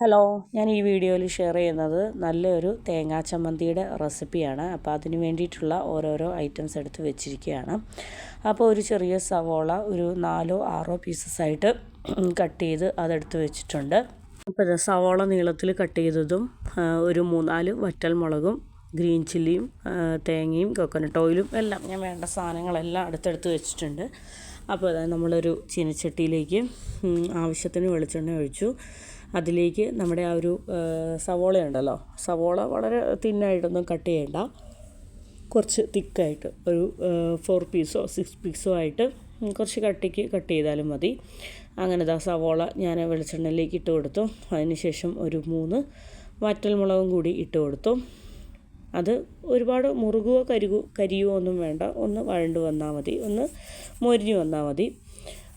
Hello ഞാൻ ഈ വീഡിയോയിൽ ഷെയർ ചെയ്യുന്നത് നല്ലൊരു തേങ്ങാ ചമ്മന്തിയുടെ റെസിപ്പിയാണ് അപ്പോൾ അതിന് വേണ്ടിയിട്ടുള്ള ഓരോരോ ഐറ്റംസ് എടുത്ത് വെച്ചിരിക്കുകയാണ്. അപ്പോൾ ഒരു ചെറിയ സവോള ഒരു നാലോ ആറോ പീസസ് ആയിട്ട് കട്ട് ചെയ്ത് അതെടുത്ത് വെച്ചിട്ടുണ്ട്. അപ്പോൾ സവോള നീളത്തിൽ കട്ട് ചെയ്തതും ഒരു മൂന്നാൽ വറ്റൽ മുളകും ഗ്രീൻ ചില്ലിയും തേങ്ങയും കൊക്കനട്ട് ഓയിലും എല്ലാം. ഞാൻ വേണ്ട സാധനങ്ങളെല്ലാം അടുത്തെടുത്ത് വെച്ചിട്ടുണ്ട്. അപ്പോൾ അതായത് നമ്മളൊരു ചീനച്ചട്ടിയിലേക്ക് ആവശ്യത്തിന് വെളിച്ചെണ്ണ ഒഴിച്ചു. അതിലേക്ക് നമ്മുടെ ആ ഒരു സവോള ഉണ്ടല്ലോ. സവോള വളരെ തിന്നായിട്ടൊന്നും കട്ട് ചെയ്യേണ്ട. കുറച്ച് തിക്കായിട്ട് ഒരു ഫോർ പീസോ സിക്സ് പീസോ ആയിട്ട് കുറച്ച് കട്ടിക്ക് കട്ട് ചെയ്താലും മതി. അങ്ങനെ ദാ സവോള ഞാൻ വെളിച്ചെണ്ണയിലേക്ക് ഇട്ട് കൊടുത്തു. അതിനുശേഷം ഒരു മൂന്ന് വറ്റൽമുളകും കൂടി ഇട്ട് കൊടുത്തു. അത് ഒരുപാട് മുറുകുവോ കരുകു കരിയോ ഒന്നും വേണ്ട. ഒന്ന് വഴണ്ട് വന്നാൽ മതി. ഒന്ന് മൊരിഞ്ഞു വന്നാൽ മതി.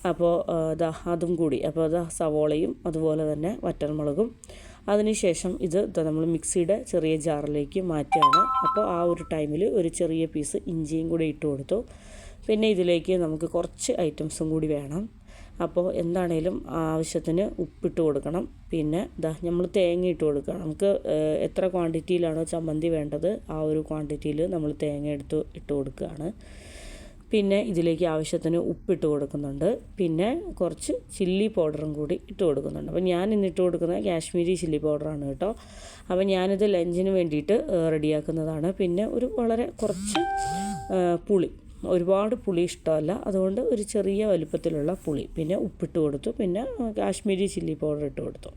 അപ്പോൾ ഇതാ അതും കൂടി. അപ്പോൾ ഇതാ സവോളയും അതുപോലെ തന്നെ വറ്റൽമുളകും. അതിനുശേഷം ഇത് നമ്മൾ മിക്സിയുടെ ചെറിയ ജാറിലേക്ക് മാറ്റുകയാണ്. അപ്പോൾ ആ ഒരു ടൈമിൽ ഒരു ചെറിയ പീസ് ഇഞ്ചിയും കൂടി ഇട്ട് കൊടുത്തു. പിന്നെ ഇതിലേക്ക് നമുക്ക് കുറച്ച് ഐറ്റംസും കൂടി വേണം. അപ്പോൾ എന്താണേലും ആവശ്യത്തിന് ഉപ്പിട്ട് കൊടുക്കണം. പിന്നെ ഇതാ നമ്മൾ തേങ്ങ ഇട്ട് കൊടുക്കണം. നമുക്ക് എത്ര ക്വാണ്ടിറ്റിയിലാണോ ചമ്മന്തി വേണ്ടത് ആ ഒരു ക്വാണ്ടിറ്റിയിൽ നമ്മൾ തേങ്ങ എടുത്ത് ഇട്ട് കൊടുക്കുകയാണ്. പിന്നെ ഇതിലേക്ക് ആവശ്യത്തിന് ഉപ്പിട്ട് കൊടുക്കുന്നുണ്ട്. പിന്നെ കുറച്ച് ചില്ലി പൗഡറും കൂടി ഇട്ട് കൊടുക്കുന്നുണ്ട്. അപ്പോൾ ഞാൻ ഇന്ന് ഇട്ട് കൊടുക്കുന്നത് കാശ്മീരി ചില്ലി പൗഡറാണ് കേട്ടോ. അപ്പോൾ ഞാനിത് ലഞ്ചിന് വേണ്ടിയിട്ട് റെഡിയാക്കുന്നതാണ്. പിന്നെ ഒരു വളരെ കുറച്ച് പുളി. ഒരുപാട് പുളി ഇഷ്ടമല്ല. അതുകൊണ്ട് ഒരു ചെറിയ വലുപ്പത്തിലുള്ള പുളി. പിന്നെ ഉപ്പിട്ട് കൊടുത്തു. പിന്നെ കാശ്മീരി ചില്ലി പൗഡർ ഇട്ട് കൊടുത്തു.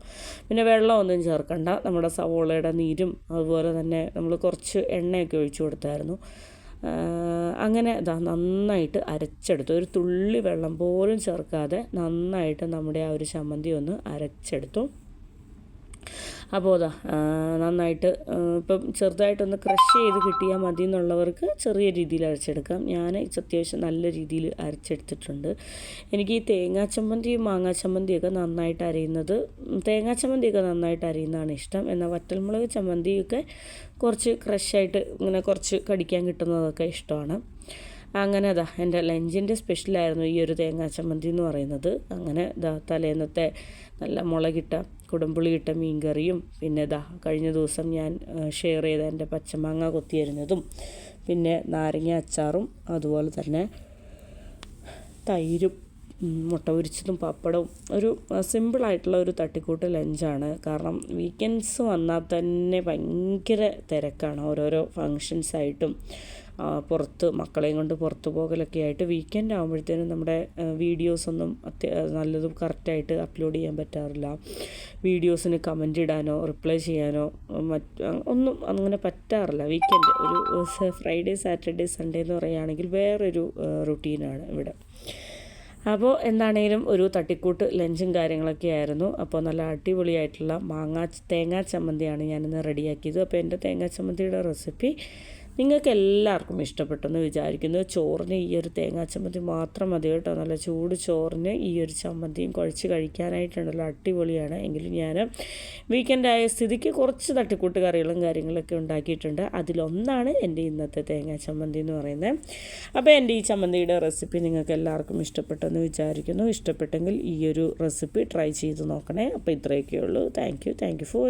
പിന്നെ വെള്ളമൊന്നും ചേർക്കണ്ട. നമ്മുടെ സവോളയുടെ നീരും അതുപോലെ തന്നെ നമ്മൾ കുറച്ച് എണ്ണയൊക്കെ ഒഴിച്ചു കൊടുത്തായിരുന്നു. അങ്ങനെ ഇതാ നന്നായിട്ട് അരച്ചെടുത്തു. ഒരു തുള്ളി വെള്ളം പോലും ചേർക്കാതെ നന്നായിട്ട് നമ്മുടെ ആ ഒരു ചമ്മന്തി ഒന്ന് അരച്ചെടുത്തു. അപ്പോൾ അതാ നന്നായിട്ട് ഇപ്പം ചെറുതായിട്ടൊന്ന് ക്രഷ് ചെയ്ത് കിട്ടിയാൽ മതി എന്നുള്ളവർക്ക് ചെറിയ രീതിയിൽ അരച്ചെടുക്കാം. ഞാൻ അത്യാവശ്യം നല്ല രീതിയിൽ അരച്ചെടുത്തിട്ടുണ്ട്. എനിക്ക് ഈ തേങ്ങാ ചമ്മന്തിയും മാങ്ങാ ചമ്മന്തിയൊക്കെ നന്നായിട്ട് അരയുന്നത് തേങ്ങാ ചമ്മന്തിയൊക്കെ നന്നായിട്ട് അരയുന്നതാണ് ഇഷ്ടം. എന്നാൽ വറ്റൽമുളക് ചമ്മന്തിയൊക്കെ കുറച്ച് ക്രഷായിട്ട് ഇങ്ങനെ കുറച്ച് കടിക്കാൻ കിട്ടുന്നതൊക്കെ ഇഷ്ടമാണ്. അങ്ങനെ അതാ എന്റെ ലഞ്ചിന്റെ സ്പെഷ്യലായിരുന്നു ഈ ഒരു തേങ്ങാ ചമ്മന്തി എന്ന് പറയുന്നത്. അങ്ങനെ ഇതാ തലേന്നത്തെ നല്ല മുളകിട്ട ഇട്ട മീൻകറിയും പിന്നെ ഇതാ കഴിഞ്ഞ ദിവസം ഞാൻ ഷെയർ ചെയ്ത എന്റെ പച്ചമാങ്ങ കൊത്തിയരിഞ്ഞതും പിന്നെ നാരങ്ങ അച്ചാറും അതുപോലെ തന്നെ തൈരും മുട്ട പൊരിച്ചതും പപ്പടവും. ഒരു സിമ്പിളായിട്ടുള്ള ഒരു തട്ടിക്കൂട്ട് ലഞ്ചാണ്. കാരണം വീക്കെൻഡ്സ് വന്നാൽ തന്നെ ഭയങ്കര തിരക്കാണ് ഓരോരോ ഫങ്ഷൻസായിട്ടും പുറത്ത് മക്കളെയും കൊണ്ട് പുറത്ത് പോകലൊക്കെ ആയിട്ട് വീക്കെൻഡ് ആകുമ്പോഴത്തേനും നമ്മുടെ വീഡിയോസൊന്നും അത്യ നല്ലതും കറക്റ്റായിട്ട് അപ്ലോഡ് ചെയ്യാൻ പറ്റാറില്ല. വീഡിയോസിന് കമന്റ് ഇടാനോ റിപ്ലൈ ചെയ്യാനോ മറ്റ് ഒന്നും അങ്ങനെ പറ്റാറില്ല. വീക്കെൻഡ് ഒരു ഫ്രൈഡേ സാറ്റർഡേ സൺഡേ എന്ന് പറയുകയാണെങ്കിൽ വേറൊരു റുട്ടീനാണ് ഇവിടെ. അപ്പോൾ എന്താണേലും ഒരു തട്ടിക്കൂട്ട് ലഞ്ചും കാര്യങ്ങളൊക്കെ ആയിരുന്നു. അപ്പോൾ നല്ല അടിപൊളിയായിട്ടുള്ള മാങ്ങാ തേങ്ങാ ചമ്മന്തിയാണ് ഞാനിന്ന് റെഡിയാക്കിയത്. അപ്പോൾ എന്റെ തേങ്ങാ ചമ്മന്തിയുടെ റെസിപ്പി നിങ്ങൾക്ക് എല്ലാവർക്കും ഇഷ്ടപ്പെട്ടെന്ന് വിചാരിക്കുന്നു. ചോറിന് ഈ ഒരു തേങ്ങാ ചമ്മന്തി മാത്രം മതി കേട്ടോ. നല്ല ചൂട് ചോറിന് ഈ ഒരു ചമ്മന്തിയും കുഴച്ച് കഴിക്കാനായിട്ടുണ്ടല്ലോ. അടിപൊളിയാണ്. എങ്കിലും ഞാൻ വീക്കെൻഡായ സ്ഥിതിക്ക് കുറച്ച് തട്ടിക്കൂട്ട് കറികളും കാര്യങ്ങളൊക്കെ ഉണ്ടാക്കിയിട്ടുണ്ട്. അതിലൊന്നാണ് എന്റെ ഇന്നത്തെ തേങ്ങാ ചമ്മന്തി എന്ന് പറയുന്നത്. അപ്പോൾ എന്റെ ഈ ചമ്മന്തിയുടെ റെസിപ്പി നിങ്ങൾക്ക് എല്ലാവർക്കും ഇഷ്ടപ്പെട്ടെന്ന് വിചാരിക്കുന്നു. ഇഷ്ടപ്പെട്ടെങ്കിൽ ഈ ഒരു റെസിപ്പി ട്രൈ ചെയ്ത് നോക്കണേ. അപ്പോൾ ഇത്രയൊക്കെ ഉള്ളൂ. Thank you. Thank you for